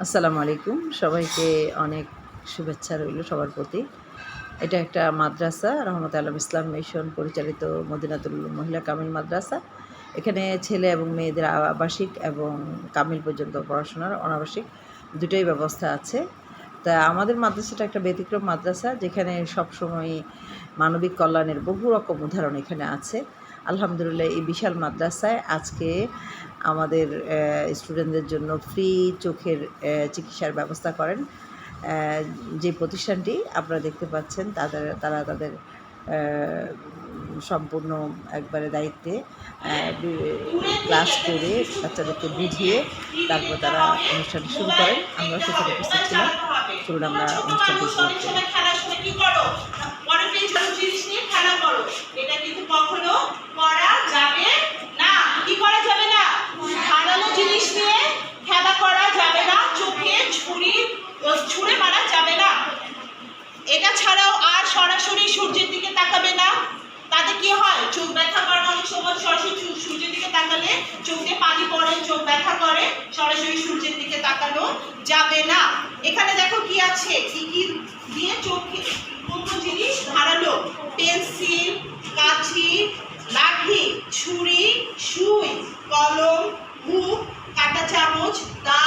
আসসালামু আলাইকুম। সবাইকে অনেক শুভেচ্ছা রইল সবার প্রতি। এটা একটা মাদ্রাসা, রহমত আলম ইসলাম মিশন পরিচালিত মদিনাতুল মহিলা কামিল মাদ্রাসা। এখানে ছেলে এবং মেয়েদের আবাসিক এবং কামিল পর্যন্ত পড়াশোনার অনাবাসিক দুটোই ব্যবস্থা আছে। তা আমাদের মাদ্রাসাটা একটা ব্যতিক্রম মাদ্রাসা, যেখানে সবসময় মানবিক কল্যাণের বহু রকম উদাহরণ এখানে আছে। আলহামদুলিল্লাহ, এই বিশাল মাদ্রাসায় আজকে আমাদের স্টুডেন্টদের জন্য ফ্রি চোখের চিকিৎসার ব্যবস্থা করেন। যে প্রতিষ্ঠানটি আপনারা দেখতে পাচ্ছেন, তাদের, তারা তাদের সম্পূর্ণ একবারে দায়িত্বে ক্লাস করে বাচ্চাদেরকে বুঝিয়ে তারপর তারা অনুষ্ঠানটি শুরু করেন। আমরা সেখানে উপস্থিত ছিলাম। চলুন আমরা অনুষ্ঠানটি শুরু করি? পরের পেজ জিনিস নিয়ে খেলা করো। এটা কিন্তু কখনো করা যাবে না। কি করা যাবে না? ধারালো জিনিস নিয়ে খেলা করা যাবে না। চোখে ছুরি ছুঁড়ে মারা যাবে না। এটা ছাড়াও আর সরাসরি সূর্যের দিকে তাকাবে না। তাতে কি হয়? চোখ ব্যথা করে অনেক সময় সরাসরি সূর্যের দিকে তাকালে চোখে পানি পড়ে, চোখ ব্যথা করে, সরাসরি সূর্যের দিকে তাকানো যাবে না। এখানে দেখো কি আছে? কি কি দিয়ে চোখে কোন জিনিস ধারালো পেন্সিল কাঠি লাঠি ছুরি সুই কলম হুক কাঁটা চামচ দা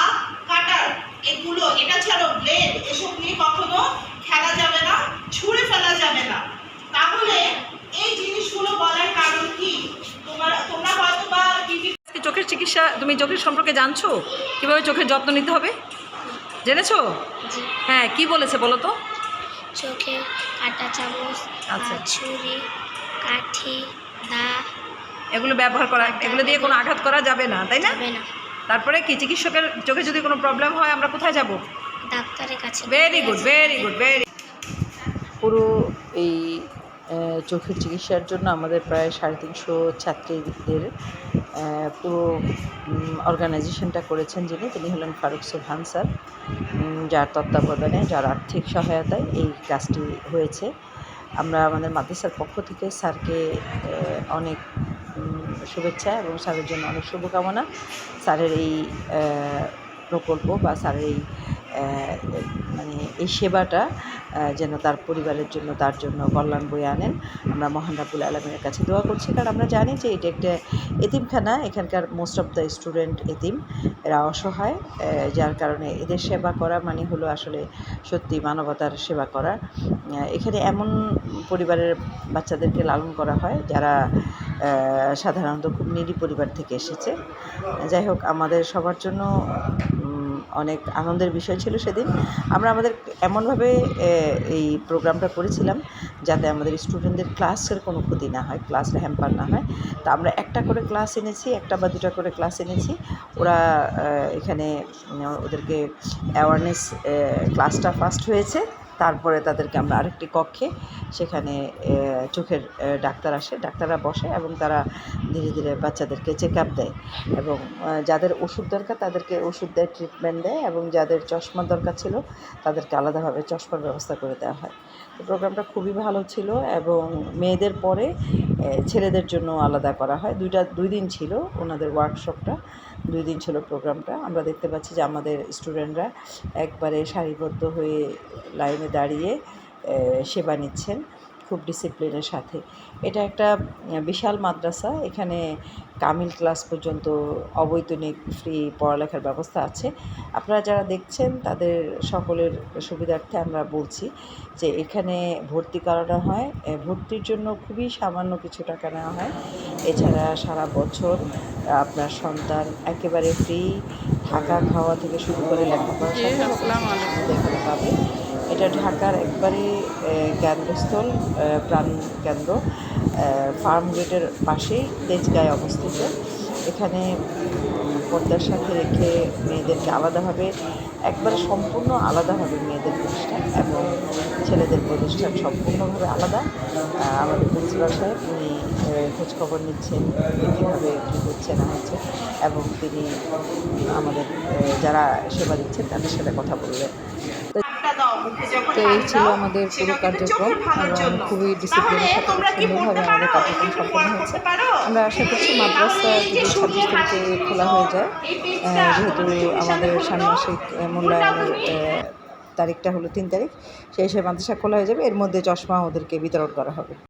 কাটার। এগুলো এটা ছাড়াও ব্লেড এসব নিয়ে কখনো খেলা যাবে না ছুঁড়ে ফেলা যাবে না। তাহলে এই জিনিসগুলো বলার কারণ কি? তোমরা তোমরা হয়তো বা চোখের চিকিৎসা তুমি চোখের সম্পর্কে জানছো? কীভাবে চোখের যত্ন নিতে হবে? জেনেছো? হ্যাঁ কি বলেছে বলো তো? চোখে কাঁটা চামচ আচ্ছা। ছুরি কাঠি দা। এগুলো ব্যবহার করা এগুলো দিয়ে কোনো আঘাত করা যাবে না তাই না? যাবে না। তারপরে কি চিকিৎসকের চোখে যদি কোনো প্রবলেম হয় আমরা কোথায় যাব? ডাক্তারের কাছে। Very good very good very পুরো এই চোখের চিকিৎসার জন্য আমাদের প্রায় সাড়ে তিনশো ছাত্রীদের পুরো অর্গানাইজেশনটা করেছেন যিনি, তিনি হলেন ফারুক সুবহান স্যার যার তত্ত্বাবধানে, যার আর্থিক সহায়তায় এই কাজটি হয়েছে। আমরা আমাদের মাদ্রাসার পক্ষ থেকে স্যারকে অনেক শুভেচ্ছা এবং স্যারের জন্য অনেক শুভকামনা। স্যারের এই প্রকল্প বা স্যারের এই মানে এই সেবাটা যেন তার পরিবারের জন্য, তার জন্য কল্যাণ বয়ে আনেন। আমরা মহান রাবুল আলমের কাছে দোয়া করছি, কারণ আমরা জানি যে এটা একটা এতিমখানা, এখানকার মোস্ট অফ দ্য স্টুডেন্ট এতিম, এরা অসহায় যার কারণে এদের সেবা করা মানে হলো আসলে সত্যি মানবতার সেবা করা। এখানে এমন পরিবারের বাচ্চাদেরকে লালন করা হয়, যারা সাধারণত খুব নিরি পরিবার থেকে এসেছে। যাই হোক, আমাদের সবার জন্য অনেক আনন্দের বিষয় ছিল সেদিন। আমরা আমাদের এমনভাবে এই প্রোগ্রামটা করেছিলাম যাতে আমাদের স্টুডেন্টদের ক্লাসের কোনো ক্ষতি না হয় ক্লাসের হ্যাম্পার না হয়। তা আমরা একটা করে ক্লাস এনেছি, একটা বা দুটা করে ক্লাস এনেছি। ওরা এখানে, ওদেরকে অ্যাওয়ারনেস ক্লাসটা ফার্স্ট হয়েছে। তারপরে তাদেরকে আমরা আরেকটি কক্ষে সেখানে চোখের ডাক্তার আসে। ডাক্তাররা বসে এবং তারা ধীরে ধীরে বাচ্চাদেরকে চেক আপ দেয় এবং যাদের ওষুধ দরকার তাদেরকে ওষুধ দেয় ট্রিটমেন্ট দেয় এবং যাদের চশমার দরকার ছিল তাদেরকে আলাদাভাবে চশমার ব্যবস্থা করে দেওয়া হয়। তো প্রোগ্রামটা খুবই ভালো ছিল এবং মেয়েদের পরে ছেলেদের জন্য আলাদা করা হয়। দুইটা, দুই দিন ছিল ওনাদের ওয়ার্কশপটা দুই দিন ছিল প্রোগ্রামটা আমরা দেখতে পাচ্ছি যে আমাদের স্টুডেন্টরা একবারে সারিবদ্ধ হয়ে লাইনে দাঁড়িয়ে সেবা নিচ্ছেন খুব ডিসিপ্লিনের সাথে। এটা একটা বিশাল মাদ্রাসা। এখানে কামিল ক্লাস পর্যন্ত অবৈতনিক ফ্রি পড়ালেখার ব্যবস্থা আছে। আপনারা যারা দেখছেন তাদের সকলের সুবিধার্থে আমরা বলছি যে এখানে ভর্তি করানো হয়। ভর্তির জন্য খুবই সামান্য কিছু টাকা নেওয়া হয়। এছাড়া সারা বছর আপনার সন্তান একেবারে ফ্রি থাকা খাওয়া থেকে শুরু করে লেখাপড়া সব পাবে। এটা ঢাকার একবারে কেন্দ্রস্থল প্রাণ কেন্দ্র ফার্ম গেটের পাশেই তেজগাঁয়ে অবস্থিত। এখানে পর্দার সাথে রেখে মেয়েদেরকে আলাদাভাবে, একবারে সম্পূর্ণ আলাদাভাবে মেয়েদের প্রতিষ্ঠান এবং ছেলেদের প্রতিষ্ঠান সম্পূর্ণভাবে আলাদা। আমাদের প্রিন্সিপাল সাহেব, উনি খোঁজখবর নিচ্ছেন কীভাবে কী হচ্ছে, না হচ্ছে এবং তিনি আমাদের যারা সেবা দিচ্ছেন, তাদের সাথে কথা বললেন তো এই ছিল আমাদের পুরো কার্যক্রম। এবং খুবই ডিসিপ্লিনভাবে ডিসিপ্লিনের সাথে সুন্দরভাবে আমাদের? কার্যক্রম সম্পন্ন হয়েছে আমরা আশা করছি মাদ্রাসা যদি ছাব্বিশ তারিখে খোলা হয়ে যায়। যেহেতু আমাদের ষান্মাসিক মূল্যায়নের তারিখটা হলো তিন তারিখ। সেই হিসেবে মাদ্রাসা খোলা হয়ে যাবে। এর মধ্যে চশমা ওদেরকে বিতরণ করা হবে।